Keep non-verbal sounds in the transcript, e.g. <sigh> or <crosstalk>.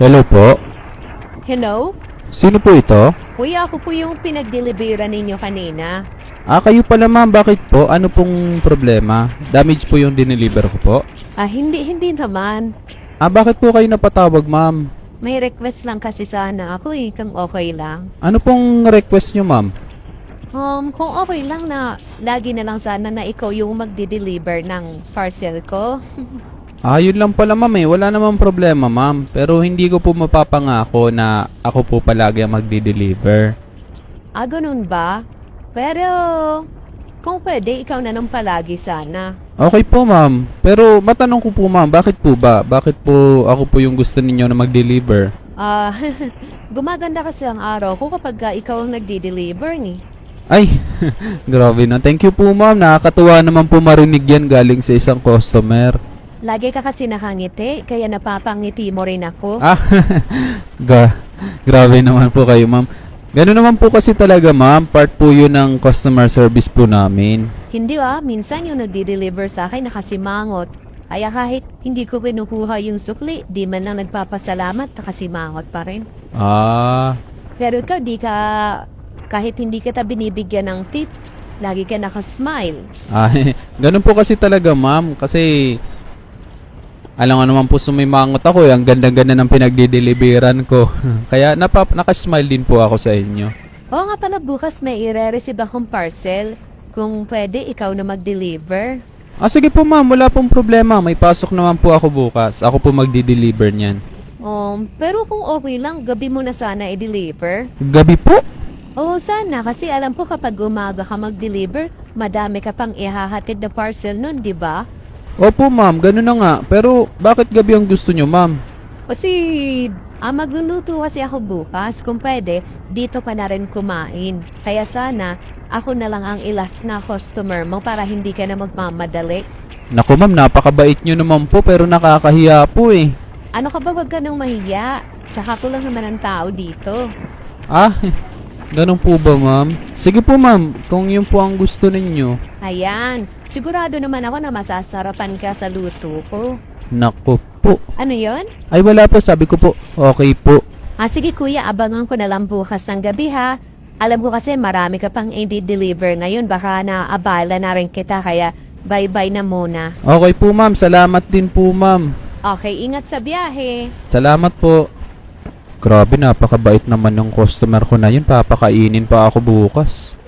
Hello po. Hello? Sino po ito? Kuya, ako po yung pinag-delibera ninyo kanina. Ah, kayo pala ma'am. Bakit po? Ano pong problema? Damage po yung dineliver ko po. Ah, hindi, hindi naman. Ah, bakit po kayo napatawag ma'am? May request lang kasi sana ako eh, kung okay lang. Ano pong request nyo ma'am? Um, kung okay lang na lagi na lang sana na ikaw yung magde-deliver ng parcel ko. <laughs> Ah, yun lang pala ma'am eh. Wala namang problema ma'am. Pero hindi ko po mapapangako na ako po palagi ang magdi-deliver. ah, ganun ba? Pero, kung pwede, ikaw na nung palagi sana. Okay po ma'am. Pero matanong ko po ma'am, bakit po ba? Bakit po ako po yung gusto ninyo na mag-deliver? Ah, <laughs> gumaganda kasi ang araw ko kapag ka ikaw ang nagde-deliver ni. Ay, <laughs> grabe na. Thank you po ma'am. Nakakatuwa naman po marinig yan galing sa isang customer. Lagi ka kasi nakangiti, kaya napapangiti mo rin ako. Ah, <laughs> ga, grabe naman po kayo ma'am. Ganun naman po kasi talaga ma'am. Part po yun ng customer service po namin. Hindi ah, minsan yung nagdi-deliver sa akin nakasimangot. Kaya kahit hindi ko kinukuha yung sukli, di man lang nagpapasalamat, nakasimangot pa rin. Ah, Pero ikaw, di ka, kahit hindi kita binibigyan ng tip, lagi ka nakasmile. ay, <laughs> ganun po kasi talaga ma'am. Kasi, alam nga naman po sumimangot ako eh. Ang ganda-ganda ng pinagdi-deliveran ko. <laughs> Kaya napap nakasmile din po ako sa inyo. Oo nga pala, bukas may ire-receive akong parcel. Kung pwede, ikaw na mag-deliver. Ah, sige po ma'am. Wala pong problema. May pasok naman po ako bukas. Ako po magdi-deliver niyan. Um, pero kung okay lang, gabi mo na sana i-deliver. Gabi po? Oo, sana. Kasi alam ko kapag umaga ka mag-deliver, madami ka pang ihahatid na parcel nun, di ba? Opo ma'am, ganun na nga. Pero bakit gabi ang gusto nyo ma'am? Kasi, ah, magluluto kasi ako bukas. Kung pwede, dito ka na rin kumain. Kaya sana, ako na lang ang ilas na customer mo para hindi ka na magmamadali. Naku ma'am, napakabait nyo naman po pero nakakahiya po eh. Ano ka ba, wag ka nang mahiya. Tsaka ko lang naman ang tao dito. Ah, <laughs> ganun po ba ma'am? Sige po ma'am, kung yun po ang gusto ninyo. Ayan, sigurado naman ako na masasarapan ka sa luto ko. Naku po. Ano yon? Ay wala po, sabi ko po, okay po. Ah, sige kuya, abangan ko na lang bukas ng gabi ha. Alam ko kasi marami ka pang i-deliver ngayon. Baka na-abala na rin kita kaya bye-bye na muna. Okay po ma'am, salamat din po ma'am. Okay, ingat sa biyahe. Salamat po. Grabe, napakabait naman ng customer ko na yun. Papakainin pa ako bukas.